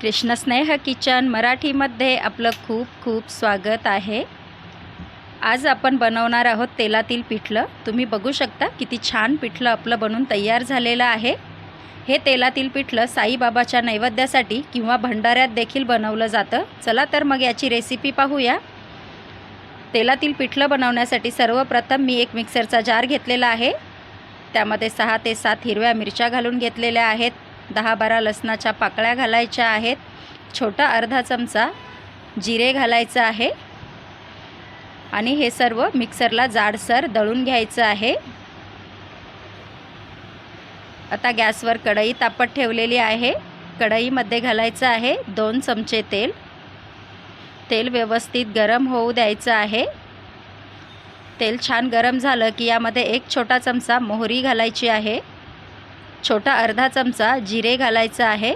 कृष्णस्नेह kitchen मराठीमध्ये आपलं खूप खूप स्वागत आहे. आज आपण बनवणार आहोत तेलातील पिठलं. तुम्ही बघू शकता किती छान पिठलं आपलं बनून तयार झालेलं आहे. हे तेलातील पिठलं साईबाबाच्या नैवेद्यासाठी किंवा भंडाऱ्यात देखील बनवलं जातं. चला तर मग याची रेसिपी पाहूया. तेलातील पिठलं बनवण्यासाठी सर्वप्रथम मी एक मिक्सरचा जार घेतलेला आहे. त्यामध्ये सहा ते सात हिरव्या मिरच्या घालून घेतलेल्या आहेत. दहा बारा लसणाच्या पाकळ्या घालायच्या आहेत. छोटा अर्धा चमचा जिरे घालायचं आहे. आणि हे सर्व मिक्सरला जाडसर दळून घ्यायचं आहे. आता गॅसवर कढई तापत ठेवलेली आहे. कढईमध्ये घालायचं आहे दोन चमचे तेल. तेल व्यवस्थित गरम होऊ द्यायचं आहे. तेल छान गरम झालं की यामध्ये एक छोटा चमचा मोहरी घालायची आहे. छोटा अर्धा चमचा जिरे घालायचं आहे.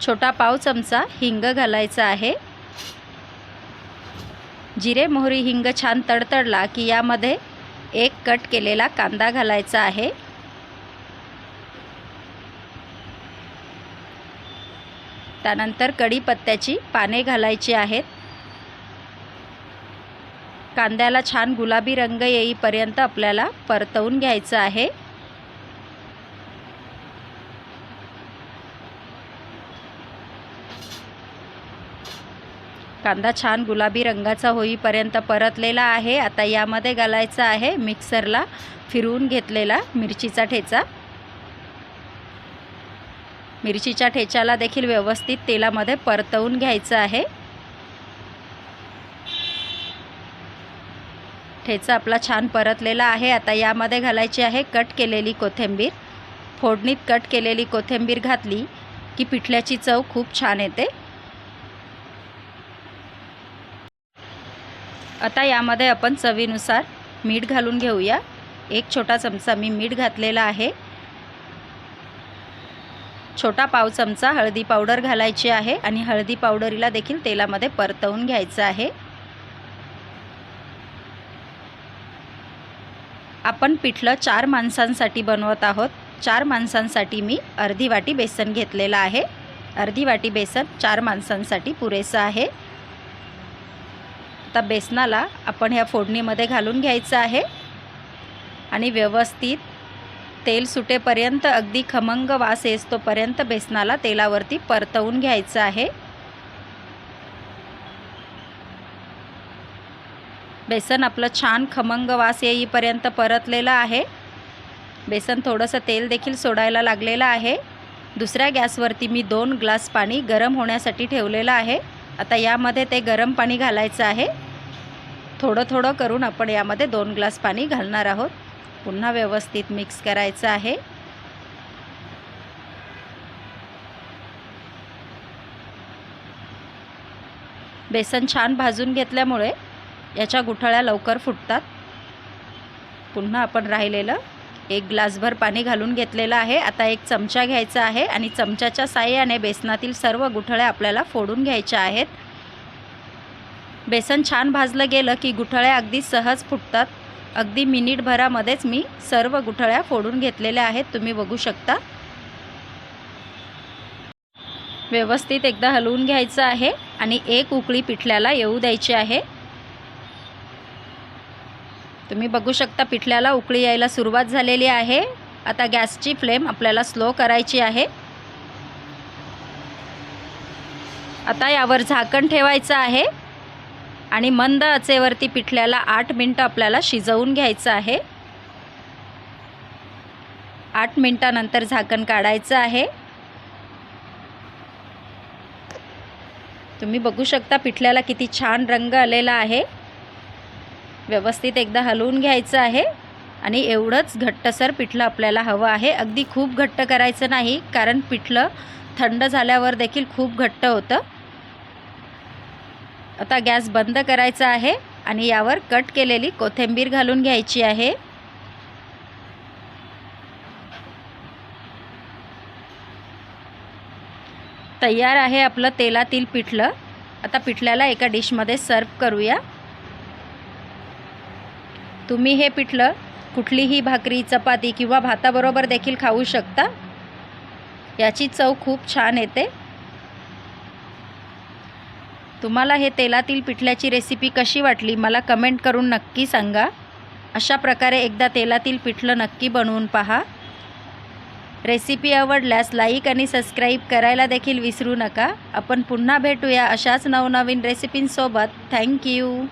छोटा पाव चमचा हिंग घालायचा आहे. जिरे मोहरी हिंग छान तडतडला की यामध्ये एक कट केलेला कांदा घालायचा आहे. त्यानंतर कढीपत्त्याची पाने घालायची आहेत. कांद्याला छान गुलाबी रंग येईपर्यंत आपल्याला परतवून घ्यायचं आहे. कांदा छान गुलाबी रंगाचा होईपर्यंत परतलेला आहे. आता यामध्ये घालायचा आहे मिक्सरला फिरवून घेतलेला मिरचीचा ठेचा. मिरचीच्या ठेच्याला देखील व्यवस्थित तेलामध्ये परतवून घ्यायचं आहे. ठेचा आपला छान परतलेला आहे. आता यामध्ये घालायची आहे कट केलेली कोथिंबीर. फोडणीत कट केलेली कोथिंबीर घातली की पिठल्याची चव खूप छान येते. आता यामध्ये आपण चवीनुसार मीठ घालून घेऊया. एक छोटा चमचा मी मीठ घातलेला आहे. छोटा पाव चमचा हळदी पावडर घालायची आहे आणि हळदी पावडरीला देखील तेलामध्ये परतवून घ्यायचं आहे. आपण पिठलं चार माणसांसाठी बनवत आहोत. चार माणसांसाठी मी अर्धी वाटी बेसन घेतलेलं आहे. अर्धी वाटी बेसन चार माणसांसाठी पुरेसं आहे. आता बेसनाला आपण ह्या फोडणीमध्ये घालून घ्यायचं आहे. आणि व्यवस्थित तेल सुटेपर्यंत अगदी खमंग वास येतोपर्यंत बेसनाला तेलावरती परतवून घ्यायचं आहे. बेसन आपलं छान खमंग वास येईपर्यंत परतलेलं आहे. बेसन थोडंसं तेल देखील सोडायला लागलेलं आहे. दुसऱ्या गॅसवरती मी दोन ग्लास पाणी गरम होण्यासाठी ठेवलेलं आहे. आता यामध्ये ते गरम पाणी घालायचं आहे. थोडं थोडं करून आपण यामध्ये दोन ग्लास पाणी घालणार आहोत. पुन्हा व्यवस्थित मिक्स करायचं आहे. बेसन छान भाजून घेतल्यामुळे याच्या गुठळ्या लवकर फुटतात. पुन्हा आपण राहिलेलं एक ग्लासभर पाणी घालून घेतलेलं आहे. आता एक चमचा घ्यायचा आहे आणि चमच्याच्या साह्याने बेसनातील सर्व गुठळ्या आपल्याला फोडून घ्यायच्या आहेत. बेसन छान भाजलं गेलं की गुठळ्या अगदी सहज फुटतात. अगदी मिनिटभरामध्येच मी सर्व गुठळ्या फोडून घेतलेल्या आहेत. तुम्ही बघू शकता. व्यवस्थित एकदा हलवून घ्यायचं आहे आणि एक उकळी पिठल्याला येऊ द्यायची आहे. तुम्ही बघू शकता पिठल्याला उकळी यायला सुरुवात झालेली आहे. आता गॅसची फ्लेम आपल्याला स्लो करायची आहे. आता यावर झाकण ठेवायचं आहे. आणि मंद आचेवरती पिठल्याला आठ मिनटं आपल्याला शिजवून घ्यायचं आहे. आठ मिनटानंतर झाकण काढायचं आहे. तुम्ही बघू शकता पिठल्याला किती छान रंग आलेला आहे. व्यवस्थित एकदा हलवून घ्यायचं आहे. आणि एवढंच घट्टसर पिठलं आपल्याला हवं आहे. अगदी खूप घट्ट करायचं नाही कारण पिठलं थंड झाल्यावर देखील खूप घट्ट होतं. आता गॅस बंद करायचा आहे आणि यावर कट केलेली कोथिंबीर घालून घ्यायची आहे. तयार आहे आपलं तेलातील पिठलं. आता पिठल्याला एका डिशमध्ये सर्व करूया. तुम्ही हे पिठलं कुठलीही भाकरी चपाती किंवा भाताबरोबर देखील खाऊ शकता. याची चव खूप छान येते. तुम्हाला हे तेलातील पिठल्याची रेसिपी कशी वाटली मला कमेंट करून नक्की सांगा. अशा प्रकारे एकदा तेलातील पिठलं नक्की बनवून पहा. रेसिपी आवडल्यास लाईक आणि सबस्क्राईब करायला देखील विसरू नका. आपण पुन्हा भेटूया अशाच नवनवीन रेसिपींसोबत थँक्यू